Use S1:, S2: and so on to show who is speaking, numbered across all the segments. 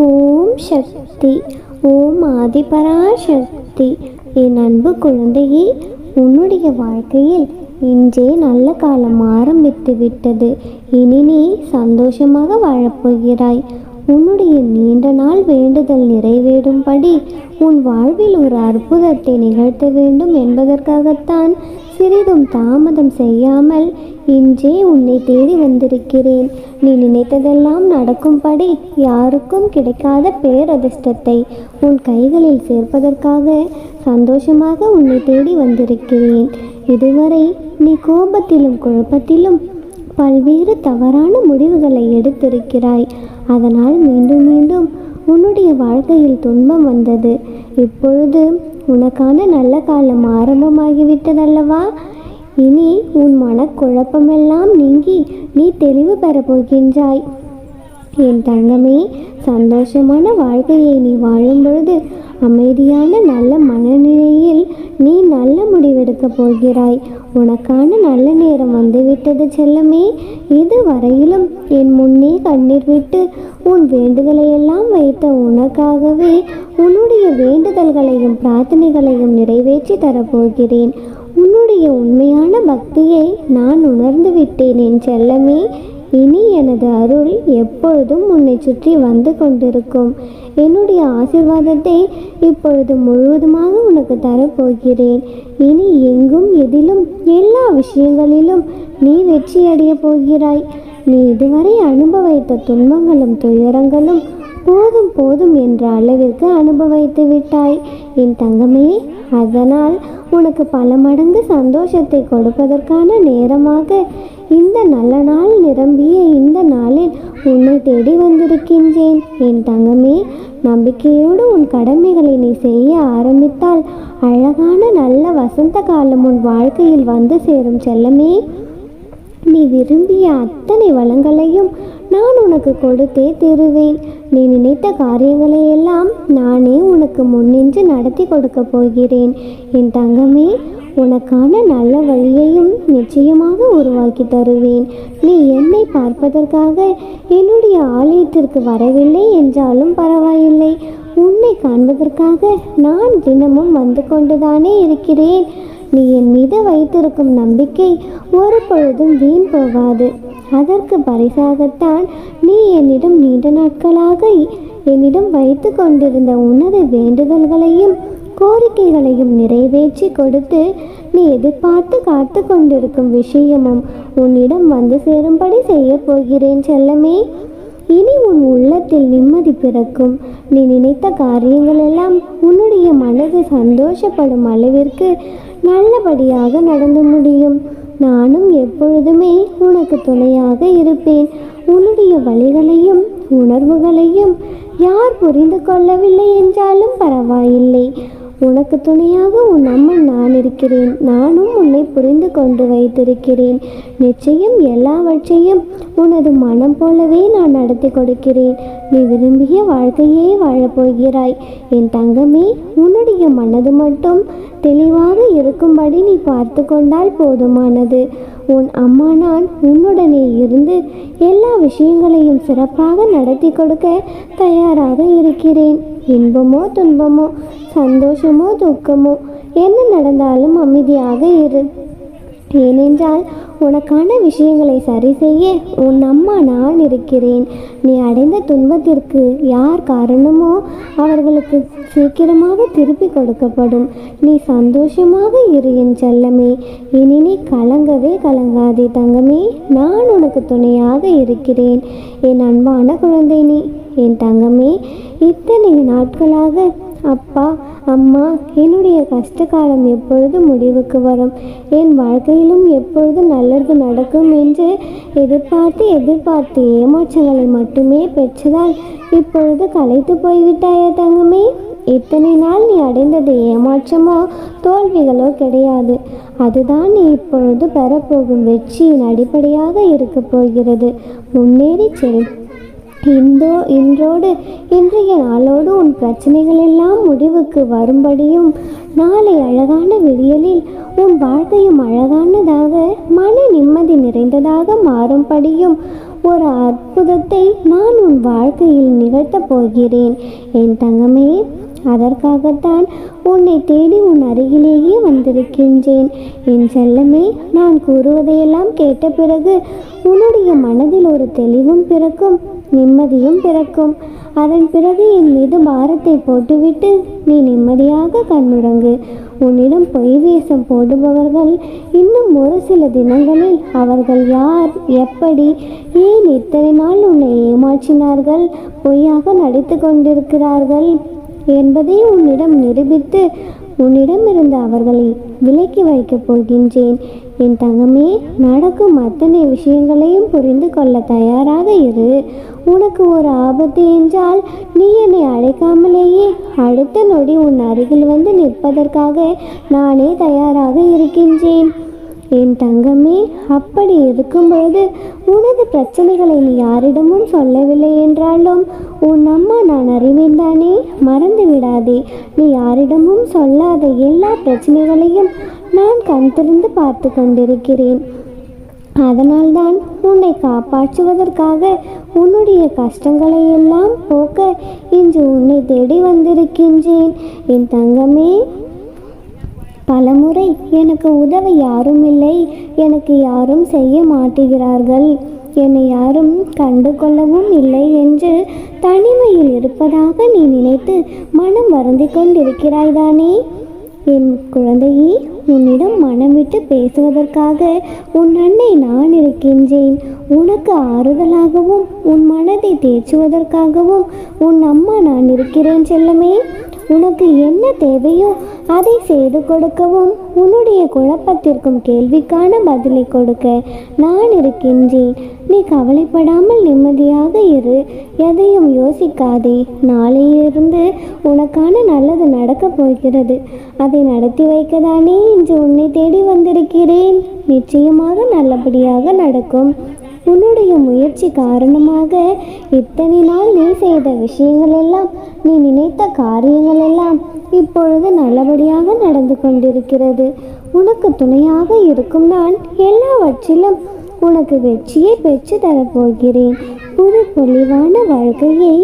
S1: ஓம் சக்தி ஓம் ஆதிபராசக்தி. என் அன்பு குழந்தையே உன்னுடைய வாழ்க்கையில் இன்றே நல்ல காலம் ஆரம்பித்து விட்டது இனி நீ சந்தோஷமாக வாழப்போகிறாய். உன்னுடைய நீண்ட நாள் வேண்டுதல் நிறைவேறும்படி உன் வாழ்வில் ஒரு அற்புதத்தை நிகழ்த்த வேண்டும் என்பதற்காகத்தான் சிறிதும் தாமதம் செய்யாமல் இன்றே உன்னை தேடி வந்திருக்கிறேன். நீ நினைத்ததெல்லாம் நடக்கும்படி யாருக்கும் கிடைக்காத பேரதிர்ஷ்டத்தை உன் கைகளில் சேர்ப்பதற்காக சந்தோஷமாக உன்னை தேடி வந்திருக்கிறேன். இதுவரை நீ கோபத்திலும் குழப்பத்திலும் பல்வேறு தவறான முடிவுகளை எடுத்திருக்கிறாய். அதனால் மீண்டும் மீண்டும் உன்னுடைய வாழ்க்கையில் துன்பம் வந்தது. இப்பொழுது உனக்கான நல்ல காலம் ஆரம்பமாகிவிட்டதல்லவா? இனி உன் மனக்குழப்பமெல்லாம் நீங்கி நீ தெளிவு பெறப் போகின்றாய் என் தங்கமே சந்தோஷமான வாழ்க்கையை நீ வாழும் பொழுது அமைதியான நல்ல மனநிலையில் நீ நல்ல முடிவெடுக்கப் போகிறாய். உனக்கான நல்ல நேரம் வந்துவிட்டது செல்லமே. இதுவரையிலும் என் முன்னே கண்ணீர் விட்டு உன் வேண்டுதலையெல்லாம் வைத்த உனக்காகவே உன்னுடைய வேண்டுதல்களையும் பிரார்த்தனைகளையும் நிறைவேற்றி தரப்போகிறேன். உன்னுடைய உண்மையான பக்தியை நான் உணர்ந்து விட்டேன் என் செல்லமே. இனி எனது அருள் எப்பொழுதும் உன்னை சுற்றி வந்து கொண்டிருக்கும். என்னுடைய ஆசிர்வாதத்தை இப்பொழுது முழுவதுமாக உனக்கு தரப்போகிறேன். இனி எங்கும் எதிலும் விஷயங்களிலும் நீ வெற்றியடைய போகிறாய். நீ இதுவரை அனுபவித்த துன்பங்களும் துயரங்களும் போதும் போதும் என்ற அளவிற்கு அனுபவித்து விட்டாய். என் தங்கமே அதனால் உனக்கு பல மடங்கு சந்தோஷத்தை கொடுப்பதற்கான நேரமாக இந்த நல்ல நாள் நிரம்பிய இந்த நாளில் உன்னை தேடி வந்திருக்கின்றேன். என் தங்கமே நம்பிக்கையோடு உன் கடமைகளை நீ செய்ய ஆரம்பித்தால் அழகான நல்ல வசந்த காலம் உன் வாழ்க்கையில் வந்து சேரும் செல்லமே. நீ விரும்பிய அத்தனை வளங்களையும் நான் உனக்கு கொடுத்தே தருவேன். நீ நினைத்த காரியங்களை எல்லாம் நானே உனக்கு முன்னின்று நடத்தி கொடுக்க போகிறேன். என் தங்கமே உனக்கான நல்ல வழியையும் நிச்சயமாக உருவாக்கி தருவேன். நீ என்னை பார்ப்பதற்காக என்னுடைய ஆலயத்திற்கு வரவில்லை என்றாலும் பரவாயில்லை. உன்னை காண்பதற்காக நான் தினமும் வந்து கொண்டுதானே இருக்கிறேன். நீ என் மீது வைத்திருக்கும் நம்பிக்கை ஒரு பொழுதும் வீண் போகாது. அதற்கு பரிசாகத்தான் நீ என்னிடம் நீண்ட நாட்களாக என்னிடம் வைத்து கொண்டிருந்த உனது வேண்டுதல்களையும் கோரிக்கைகளையும் நிறைவேற்றி கொடுத்து நீ எதிர்பார்த்து காத்து கொண்டிருக்கும் விஷயமும் உன்னிடம் வந்து சேரும்படி செய்யப் போகிறேன் செல்லமே. இனி உன் உள்ளத்தில் நிம்மதி பிறக்கும். நீ நினைத்த காரியங்கள் எல்லாம் உன்னுடைய மனது சந்தோஷப்படும் அளவிற்கு நல்லபடியாக நடந்து முடியும். நானும் எப்பொழுதுமே உனக்கு துணையாக இருப்பேன். உன்னுடைய வழிகளையும் உணர்வுகளையும் யார் புரிந்து கொள்ளவில்லை என்றாலும் பரவாயில்லை. உனக்கு துணையாக உன் அம்மன் நான் இருக்கிறேன். நானும் உன்னை புரிந்து கொண்டு வைத்திருக்கிறேன். நிச்சயம் எல்லாவற்றையும் உனது மனம் போலவே நான் நடத்தி கொடுக்கிறேன். நீ விரும்பிய வாழ்க்கையே வாழப்போகிறாய். என் தங்கமே உன்னுடைய மனது மட்டும் தெளிவாக இருக்கும்படி நீ பார்த்து கொண்டால் போதுமானது. உன் அம்மா நான் உன்னுடனே இருந்து எல்லா விஷயங்களையும் சிறப்பாக நடத்தி கொடுக்க தயாராக இருக்கிறேன். இன்பமோ துன்பமோ சந்தோஷமோ துக்கமோ என்ன நடந்தாலும் அமைதியாக இரு. ஏனென்றால் உனக்கான விஷயங்களை சரி செய்ய உன் அம்மா நான் இருக்கிறேன். நீ அடைந்த துன்பத்திற்கு யார் காரணமோ அவர்களுக்கு சீக்கிரமாக திருப்பி கொடுக்கப்படும். நீ சந்தோஷமாக இரு என் செல்லமே. இனி நீ கலங்கவே கலங்காதே தங்கமே. நான் உனக்கு துணையாக இருக்கிறேன். என் அன்பான குழந்தை நீ என் தங்கமே இத்தனை நாட்களாக அப்பா அம்மா என்னுடைய கஷ்ட காலம் எப்பொழுது முடிவுக்கு வரும்? என் வாழ்க்கையிலும் எப்பொழுது நல்லது நடக்கும் என்று எதிர்பார்த்து எதிர்பார்த்து ஏமாற்றங்களை மட்டுமே பெற்றதால் இப்பொழுது களைத்து போய்விட்டாயே தங்கமே? இத்தனை நாள் நீ அடைந்தது ஏமாற்றமோ தோல்விகளோ கிடையாது. அதுதான் நீ இப்பொழுது பெறப்போகும் வெற்றியின் அடிப்படையாக இருக்கப் போகிறது. முன்னேறி செல். இந்தோ இன்றோடு இன்றைய நாளோடு உன் பிரச்சனைகள் எல்லாம் முடிவுக்கு வரும்படியும் நாளை அழகான விடியலில் உன் வாழ்க்கையும் அழகானதாக மன நிம்மதி நிறைந்ததாக மாறும்படியும் ஒரு அற்புதத்தை நான் உன் வாழ்க்கையில் நிகழ்த்தப் போகிறேன். என் தங்கமே அதற்காகத்தான் உன்னை தேடி உன் அருகிலேயே வந்திருக்கின்றேன். என் செல்லமே நான் கூறுவதையெல்லாம் கேட்ட பிறகு உன்னுடைய மனதில் ஒரு தெளிவும் பிறக்கும். நிம்மதியும் பிறக்கும். அதன் பிறகு என் மீது பாரத்தை போட்டுவிட்டு நீ நிம்மதியாக கண்ணுறங்கு. உன்னிடம் பொய் வேஷம் போடுபவர்கள் இன்னும் ஒரு சில தினங்களில் அவர்கள் யார் எப்படி ஏன் இத்தனை நாள் உன்னை ஏமாற்றினார்கள் பொய்யாக நடித்து கொண்டிருக்கிறார்கள்? என்பதை உன்னிடம் நிரூபித்து உன்னிடம் இருந்த அவர்களை விலக்கி வைக்கப் போகின்றேன். என் தங்கமே நடக்கும் அத்தனை விஷயங்களையும் புரிந்து கொள்ள தயாராக இரு. உனக்கு ஒரு ஆபத்து என்றால் நீ என்னை அழைக்காமலேயே அடுத்த நொடி உன் அருகில் வந்து நிற்பதற்காக நானே தயாராக இருக்கின்றேன். என் தங்கமே அப்படி இருக்கும்போது உனது பிரச்சனைகளை நீ யாரிடமும் சொல்லவில்லை என்றாலும் உன் அம்மா நான் அறிவேன் தானே? மறந்து விடாதே. நீ யாரிடமும் சொல்லாத எல்லா பிரச்சனைகளையும் நான் கண் திறந்து பார்த்து கொண்டிருக்கிறேன். அதனால்தான் உன்னை காப்பாற்றுவதற்காக உன்னுடைய கஷ்டங்களை எல்லாம் போக்க இன்று உன்னை தேடி வந்திருக்கின்றேன். என் தங்கமே பலமுறை எனக்கு உதவ யாரும் இல்லை. எனக்கு யாரும் செய்ய மாட்டுகிறார்கள். என்னை யாரும் கண்டு கொள்ளவும் இல்லை என்று தனிமையில் இருப்பதாக நீ நினைத்து மனம் வருந்திக் கொண்டிருக்கிறாய்தானே? என் குழந்தையே உன்னிடம் மனம் விட்டு பேசுவதற்காக உன் அன்னை நான் இருக்கின்றேன். உனக்கு ஆறுதலாகவும் உன் மனதை தேற்றுவதற்காகவும் உன் அம்மா நான் இருக்கிறேன் செல்லமே. உனக்கு என்ன தேவையோ அதை செய்து கொடுக்கவும் உன்னுடைய குழப்பத்திற்கும் கேள்விக்கான பதிலை கொடுக்க நான் இருக்கின்றேன். நீ கவலைப்படாமல் நிம்மதியாக இரு. எதையும் யோசிக்காதே. நாளையிலிருந்து உனக்கான நல்லது நடக்கப் போகிறது. அதை நடத்தி வைக்கதானே இன்று உன்னை தேடி வந்திருக்கிறேன். நிச்சயமாக நல்லபடியாக நடக்கும். உன்னுடைய முயற்சி காரணமாக இத்தனை நாள் நீ செய்த விஷயங்கள் எல்லாம் நீ நினைத்த காரியங்கள் எல்லாம் இப்பொழுது நல்லபடியாக நடந்து கொண்டிருக்கிறது. உனக்கு துணையாக இருக்கும் நான் எல்லாவற்றிலும் உனக்கு வெற்றியை பெற்று தரப்போகிறேன். புது பொலிவான வாழ்க்கையை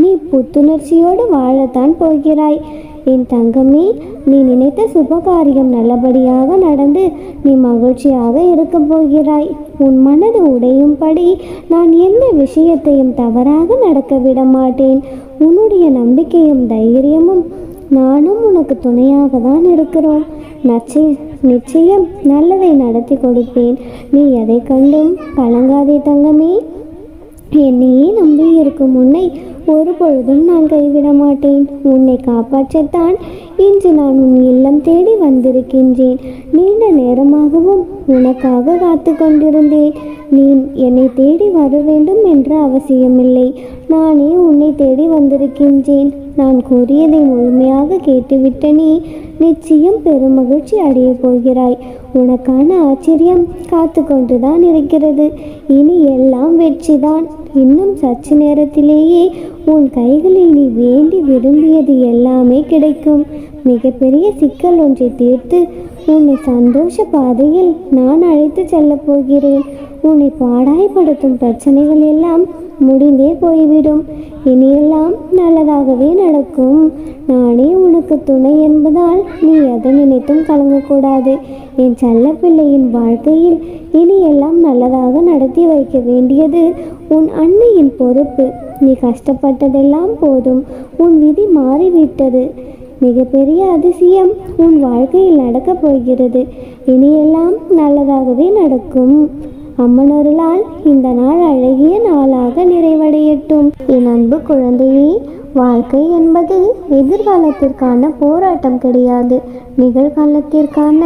S1: நீ புத்துணர்ச்சியோடு வாழத்தான் போகிறாய். என் தங்கமே நீ நினைத்த சுபகாரியம் நல்லபடியாக நடந்து நீ மகிழ்ச்சியாக இருக்கப் போகிறாய். உன் மனது உடையும்படி நான் எந்த விஷயத்தையும் தவறாக நடக்க விட மாட்டேன். உன்னுடைய நம்பிக்கையும் தைரியமும் நானும் உனக்கு துணையாக தான் இருக்கிறோம். நச்சை நிச்சயம் நல்லதை நடத்தி கொடுப்பேன். நீ எதை கண்டும் கலங்காதே தங்கமே. என்னையே நம்பி இருக்கும் உன்னை ஒரு பொழுதும் நான் கைவிட மாட்டேன் உன்னை காப்பாற்றத்தான் இன்று நான் உன் இல்லம் தேடி வந்திருக்கின்றேன். நீண்ட நேரமாகவும் உனக்காக காத்து கொண்டிருந்தேன் நீ என்னை தேடி வர வேண்டும் என்ற அவசியமில்லை. நானே உன்னை தேடி வந்திருக்கின்றேன். நான் கூறியதை முழுமையாக கேட்டுவிட்ட நீ நிச்சயம் பெருமகிழ்ச்சி அடையப் போகிறாய். உனக்கான ஆச்சரியம் காத்து கொண்டுதான் இருக்கிறது. இனி எல்லாம் வெற்றிதான். இன்னும் சற்று நேரத்திலேயே உன் கைகளில் நீ வேண்டி விரும்பியது எல்லாமே கிடைக்கும். மிகப்பெரிய சிக்கல் ஒன்றை தீர்த்து உன்னை சந்தோஷ பாதையில் நான் அழைத்து செல்லப் போகிறேன். உன்னை பாடாய்படுத்தும் பிரச்சனைகள் எல்லாம் முடிந்தே போய்விடும். இனியெல்லாம் நல்லதாகவே நடக்கும். நானே உனக்கு துணை என்பதால் நீ எதை நினைத்தும் கலங்கக்கூடாது. என் செல்லப்பிள்ளையின் வாழ்க்கையில் இனியெல்லாம் நல்லதாக நடத்தி வைக்க வேண்டியது உன் அன்னையின் பொறுப்பு. நீ கஷ்டப்பட்டதெல்லாம் போதும். உன் விதி மாறிவிட்டது. மிகப்பெரிய அதிசயம் உன் வாழ்க்கையில் நடக்கப் போகிறது. இனியெல்லாம் நல்லதாகவே நடக்கும். அம்மனருளால் இந்த நாள் அழகிய நாளாக நிறைவடையட்டும். என் அன்பு குழந்தையே வாழ்க்கை என்பது எதிர்காலத்திற்கான போராட்டம் கிடையாது. நிகழ்காலத்திற்கான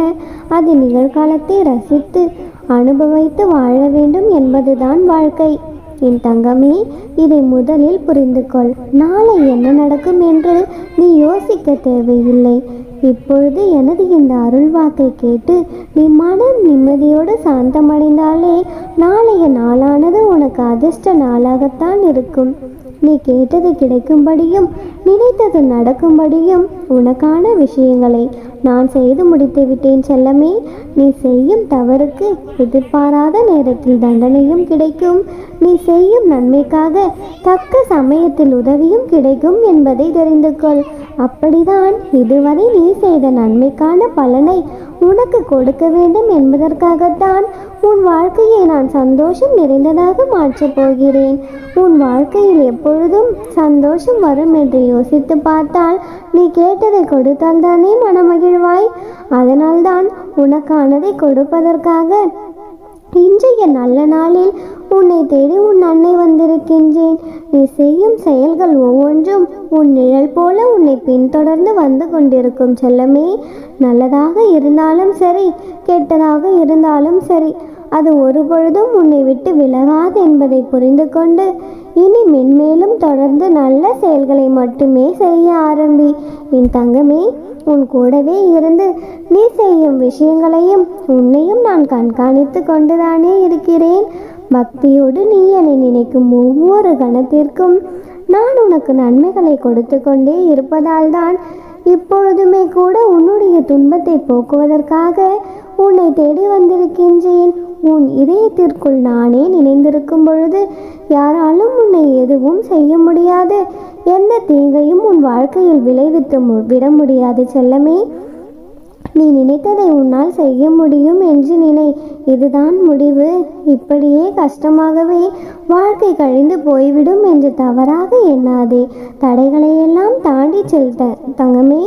S1: அது நிகழ்காலத்தை ரசித்து அனுபவித்து வாழ வேண்டும் என்பதுதான் வாழ்க்கை. என் தங்கமே இதை முதலில் புரிந்து கொள் நாளை என்ன நடக்கும் என்று நீ யோசிக்க தேவையில்லை. இப்பொழுது எனது இந்த அருள்வாக்கை கேட்டு நீ மனம் நிம்மதியோடு சாந்தமடைந்தாலே நாளைய நாளானது உனக்கு அதிர்ஷ்ட நாளாகத்தான் இருக்கும். நீ கேட்டது கிடைக்கும்படியும் நினைத்தது நடக்கும்படியும் உனக்கான விஷயங்களை நான் செய்து முடித்து விட்டேன் செல்லமே. நீ செய்யும் தவறுக்கு எதிர்பாராத நேரத்தில் தண்டனையும் கிடைக்கும். நீ செய்யும் நன்மைக்காக தக்க சமயத்தில் உதவியும் கிடைக்கும் என்பதை தெரிந்து கொள். அப்படிதான் இதுவரை நீ செய்த நன்மைக்கான பலனை உனக்கு கொடுக்க வேண்டும் என்பதற்காகத்தான் உன் வாழ்க்கையை நான் சந்தோஷம் நிறைந்ததாக மாற்றப் போகிறேன். உன் வாழ்க்கையில் எப்பொழுதும் சந்தோஷம் வரும் என்று யோசித்து பார்த்தால் நீ கேட்டதை கொடுத்தால் தானே மனமகிழ்வாய். அதனால்தான் உனக்கானதை கொடுப்பதற்காக இன்றைய நல்ல நாளில் உன்னை தேடி உன் அன்னை வந்திருக்கின்றேன். நீ செய்யும் செயல்கள் ஒவ்வொன்றும் உன் நிழல் போல உன்னை பின்தொடர்ந்து வந்து கொண்டிருக்கும் செல்லமே. நல்லதாக இருந்தாலும் சரி கெட்டதாக இருந்தாலும் சரி அது ஒருபொழுதும் உன்னை விட்டு விலகாது என்பதை புரிந்து கொண்டு இனி மென்மேலும் தொடர்ந்து நல்ல செயல்களை மட்டுமே செய்ய ஆரம்பி. என் தங்கமே உன் கூடவே இருந்து நீ செய்யும் விஷயங்களையும் உன்னையும் நான் கண்காணித்து கொண்டுதானே இருக்கிறேன். பக்தியோடு நீ என்னை நினைக்கும் ஒவ்வொரு கணத்திற்கும் நான் உனக்கு நன்மைகளை கொடுத்து கொண்டே இருப்பதால் தான் இப்பொழுதுமே கூட உன்னுடைய துன்பத்தை போக்குவதற்காக உன்னை தேடி வந்திருக்கின்றேன். உன் இதயத்திற்குள் நானே நினைந்திருக்கும் பொழுது யாராலும் உன்னை எதுவும் செய்ய முடியாது. எந்த தீங்கையும் உன் வாழ்க்கையில் விளைவித்து மு- விட முடியாது செல்லமே. நீ நினைத்ததை உன்னால் செய்ய முடியும் என்று நினை. இதுதான் முடிவு. இப்படியே கஷ்டமாகவே வாழ்க்கை கழிந்து போய்விடும் என்று தவறாக எண்ணாதே. தடைகளையெல்லாம் தாண்டி செல்த தங்கமே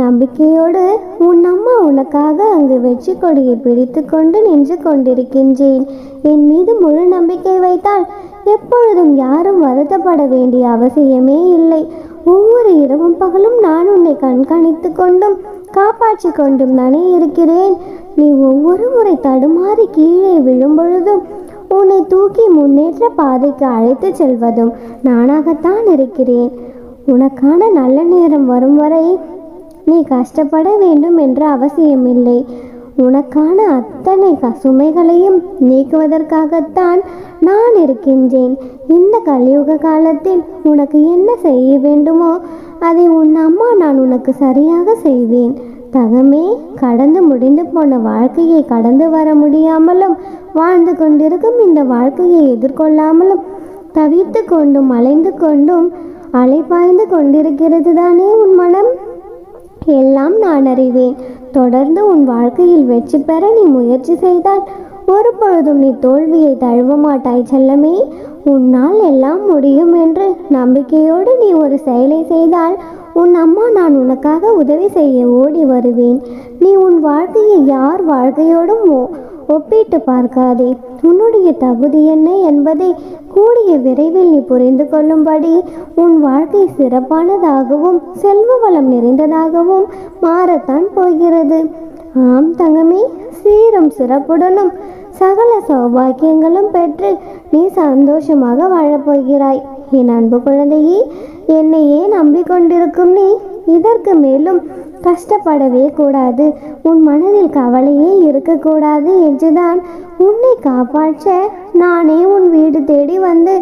S1: நம்பிக்கையோடு உன் அம்மா உனக்காக அங்கு வெற்றி கொடியை பிடித்து கொண்டு நின்று கொண்டிருக்கின்றேன். என் மீது முழு நம்பிக்கை வைத்தால் எப்பொழுதும் யாரும் வருத்தப்பட வேண்டிய அவசியமே இல்லை. ஒவ்வொரு இரவும் பகலும் நான் உன்னை கண்காணித்து கொண்டும் காப்பாற்றி கொண்டும் நானே இருக்கிறேன். நீ ஒவ்வொரு முறை தடுமாறி கீழே விழும்பொழுதும் உன்னை தூக்கி முன்னேற்ற பாதைக்கு அழைத்துச் செல்வதும் நானாகத்தான் இருக்கிறேன். உனக்கான நல்ல நேரம் வரும் வரை நீ கஷ்டப்பட வேண்டும் என்ற அவசியமில்லை. உனக்கான அத்தனை சுமைகளையும் நீக்குவதற்காகத்தான் நான் இருக்கின்றேன். இந்த கலியுக காலத்தில் உனக்கு என்ன செய்ய வேண்டுமோ அதை உன் அம்மா நான் உனக்கு சரியாக செய்வேன். தகமே கடந்து முடிந்து போன வாழ்க்கையை கடந்து வர முடியாமலும் வாழ்ந்து கொண்டிருக்கும் இந்த வாழ்க்கையை எதிர்கொள்ளாமலும் தவித்து கொண்டும் அலைந்து கொண்டும் அலைபாய்ந்து கொண்டிருக்கிறது தானே உன் மனம்? எல்லாம் நான் அறிவேன். தொடர்ந்து உன் வாழ்க்கையில் வெற்றி பெற நீ முயற்சி செய்தால் ஒரு பொழுதும் நீ தோல்வியை தழுவ மாட்டாய் செல்லமே. உன்னால் எல்லாம் முடியும் என்று நம்பிக்கையோடு நீ ஒரு செயலை செய்தால் உன் அம்மா நான் உனக்காக உதவி செய்ய ஓடி வருவேன். நீ உன் வாழ்க்கையை யார் வாழ்க்கையோடும் ஓ ஒப்பிட்டு பார்க்காதே. உன்னுடைய தகுதி என்ன என்பதை கூடிய விரைவில் நீ புரிந்து கொள்ளும்படி உன் வாழ்க்கை சிறப்பானதாகவும் செல்வ வளம் நிறைந்ததாகவும் மாறத்தான் போகிறது. ஆம் தங்கமே சீரும் சிறப்புடனும் சகல சௌபாக்கியங்களும் பெற்று நீ சந்தோஷமாக வாழப்போகிறாய். என் அன்பு குழந்தையே என்னையே நம்பிக்கொண்டிருக்கும் நீ இதற்கு மேலும் கஷ்டப்படவே கூடாது. உன் மனதில் கவலையே இருக்கக்கூடாது என்றுதான் உன்னை காப்பாற்ற நானே உன் வீடு தேடி வந்து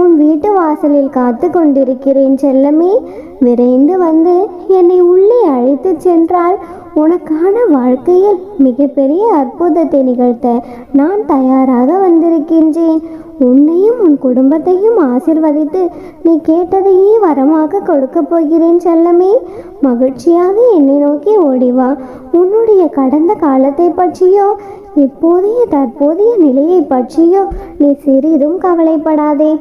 S1: உன் வீட்டு வாசலில் காத்து கொண்டிருக்கிறேன் செல்லமே. விரைந்து வந்து என்னை உள்ளே அழைத்து சென்றால் உனக்கான வாழ்க்கையில் மிகப்பெரிய அற்புதத்தை நிகழ்த்த நான் தயாராக வந்திருக்கின்றேன். உன்னையும் உன் குடும்பத்தையும் ஆசிர்வதித்து நீ கேட்டதையே வரமாக கொடுக்கப் போகிறேன் செல்லமே. மகிழ்ச்சியாக என்னை நோக்கி ஓடிவா உன்னுடைய கடந்த காலத்தை பற்றியோ இப்போதைய தற்போதைய நிலையை பற்றியோ நீ சிறிதும் கவலைப்படாதே.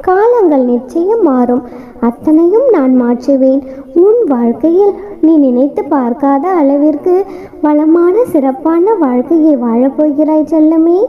S1: காலங்கள் நிச்சயம் மாறும். அத்தனையும் நான் மாற்றுவேன். உன் வாழ்க்கையில் நீ நினைத்து பார்க்காத அளவிற்கு வளமான சிறப்பான வாழ்க்கையை வாழப்போகிறாய் செல்லமே.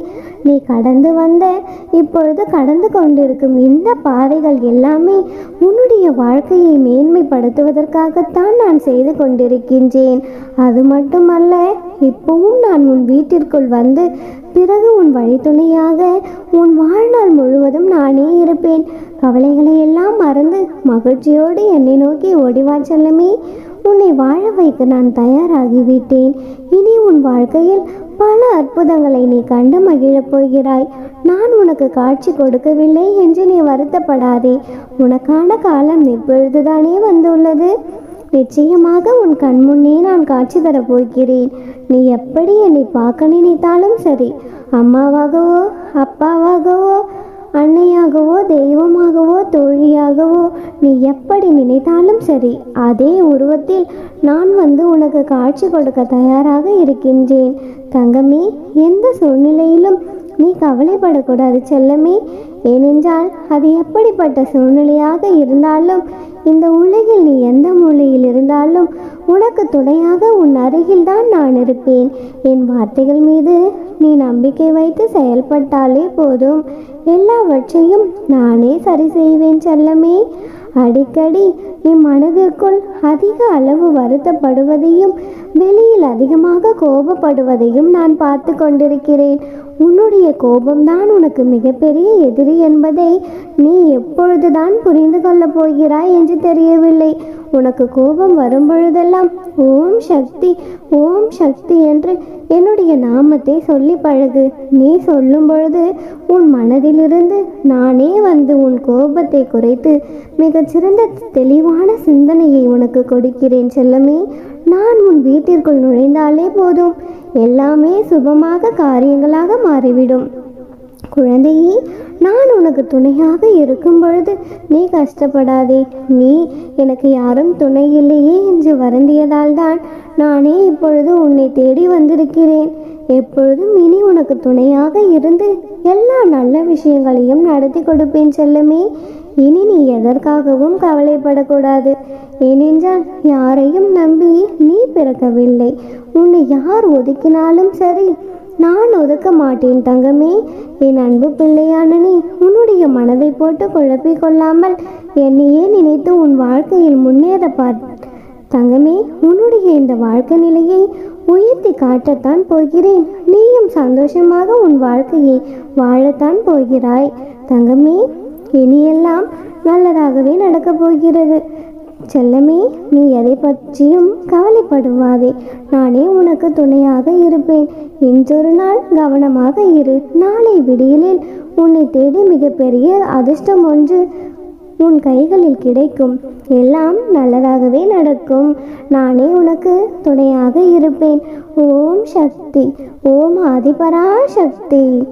S1: நீ கடந்து வந்த இப்பொழுது கடந்து கொண்டிருக்கும் இந்த பாதைகள் எல்லாமே உன்னுடைய வாழ்க்கையை மேன்மைப்படுத்துவதற்காகத்தான் நான் செய்து கொண்டிருக்கின்றேன். அது மட்டுமல்ல இப்பவும் நான் உன் வீட்டிற்குள் வந்து பிறகு உன் வழித்துணையாக உன் வாழ்நாள் முழுவதும் நானே இருப்பேன். கவலைகளை எல்லாம் மறந்து மகிழ்ச்சியோடு என்னை நோக்கி ஓடிவா செல்லமே. உன்னை வாழ வைக்க நான் தயாராகிவிட்டேன். இனி உன் வாழ்க்கையில் பல அற்புதங்களை நீ கண்டு மகிழப் போகிறாய். நான் உனக்கு காட்சி கொடுக்கவில்லை என்று நீ வருத்தப்படாதே. உனக்கான காலம் இப்பொழுதுதானே வந்துள்ளது. நிச்சயமாக உன் கண்முன்னே நான் காட்சி தரப்போகிறேன் நீ எப்படி என்னை பார்க்க நினைத்தாலும் சரி. அம்மாவாகவோ அப்பாவாகவோ அன்னையாகவோ தெய்வமாகவோ தோழியாகவோ நீ எப்படி நினைத்தாலும் சரி அதே உருவத்தில் நான் வந்து உனக்கு காட்சி கொடுக்க தயாராக இருக்கின்றேன். தங்கமே எந்த சூழ்நிலையிலும் நீ கவலைப்படக்கூடாது செல்லமே. ஏனென்றால் அது எப்படிப்பட்ட சூழ்நிலையாக இருந்தாலும் இந்த உலகில் நீ எந்த மூலையில் இருந்தாலும் உனக்கு துணையாக உன் அருகில்தான் நான் இருப்பேன். என் வார்த்தைகள் மீது நீ நம்பிக்கை வைத்து செயல்பட்டாலே போதும். எல்லாவற்றையும் நானே சரி செய்வேன் செல்லமே. அடிக்கடி நீ மனதிற்குள் அதிக அளவு வருத்தப்படுவதையும் வெளியில் அதிகமாக கோபப்படுவதையும் நான் பார்த்து கொண்டிருக்கிறேன். உன்னுடைய கோபம்தான் உனக்கு மிகப்பெரிய எதிரி என்பதை நீ எப்பொழுதுதான் புரிந்து கொள்ளப் போகிறாய் என்று தெரியவில்லை. உனக்கு கோபம் வரும்பொழுதெல்லாம் ஓம் சக்தி ஓம் சக்தி என்று என்னுடைய நாமத்தை சொல்லி பழகு. நீ சொல்லும் பொழுது உன் மனதிலிருந்து நானே வந்து உன் கோபத்தை குறைத்து மிகச்சிறந்த தெளிவான சிந்தனையை உனக்கு கொடுக்கிறேன் செல்லமே. நான் உன் வீட்டிற்குள் நுழைந்தாலே போதும். எல்லாமே சுபமாக காரியங்களாக மாறிவிடும். குழந்தையே நான் உனக்கு துணையாக இருக்கும் பொழுது நீ கஷ்டப்படாதே. நீ எனக்கு யாரும் துணை இல்லையே என்று வருந்தியதால் தான் நானே இப்பொழுது உன்னை தேடி வந்திருக்கிறேன். எப்பொழுதும் இனி உனக்கு துணையாக இருந்து எல்லா நல்ல விஷயங்களையும் நடத்தி கொடுப்பேன் செல்லமே. இனி நீ எதற்காகவும் கவலைப்படக்கூடாது. ஏனென்றால் யாரையும் நம்பி நீ பிறக்கவில்லை. உன்னை யார் ஒதுக்கினாலும் சரி நான் ஒதுக்க மாட்டேன் தங்கமே. என் அன்பு பிள்ளையான நீ உன்னுடைய மனதை போட்டு குழப்பிக் கொள்ளாமல் என்னையே நினைத்து உன் வாழ்க்கையில் முன்னேற பார். தங்கமே உன்னுடைய இந்த வாழ்க்கை நிலையை உயர்த்தி காட்டத்தான் போகிறேன். நீயும் சந்தோஷமாக உன் வாழ்க்கையை வாழத்தான் போகிறாய். தங்கமே இனியெல்லாம் நல்லதாகவே நடக்கப் போகிறது. செல்லமே நீ எதை பற்றியும் கவலைப்படுவாதே. நானே உனக்கு துணையாக இருப்பேன். இன்றொரு நாள் கவனமாக இரு. நாளை விடியலில் உன்னை தேடி மிகப்பெரிய அதிர்ஷ்டம் ஒன்று உன் கைகளில் கிடைக்கும் எல்லாம் நல்லதாகவே நடக்கும். நானே உனக்கு துணையாக இருப்பேன். ஓம் சக்தி. ஓம் ஆதிபரா சக்தி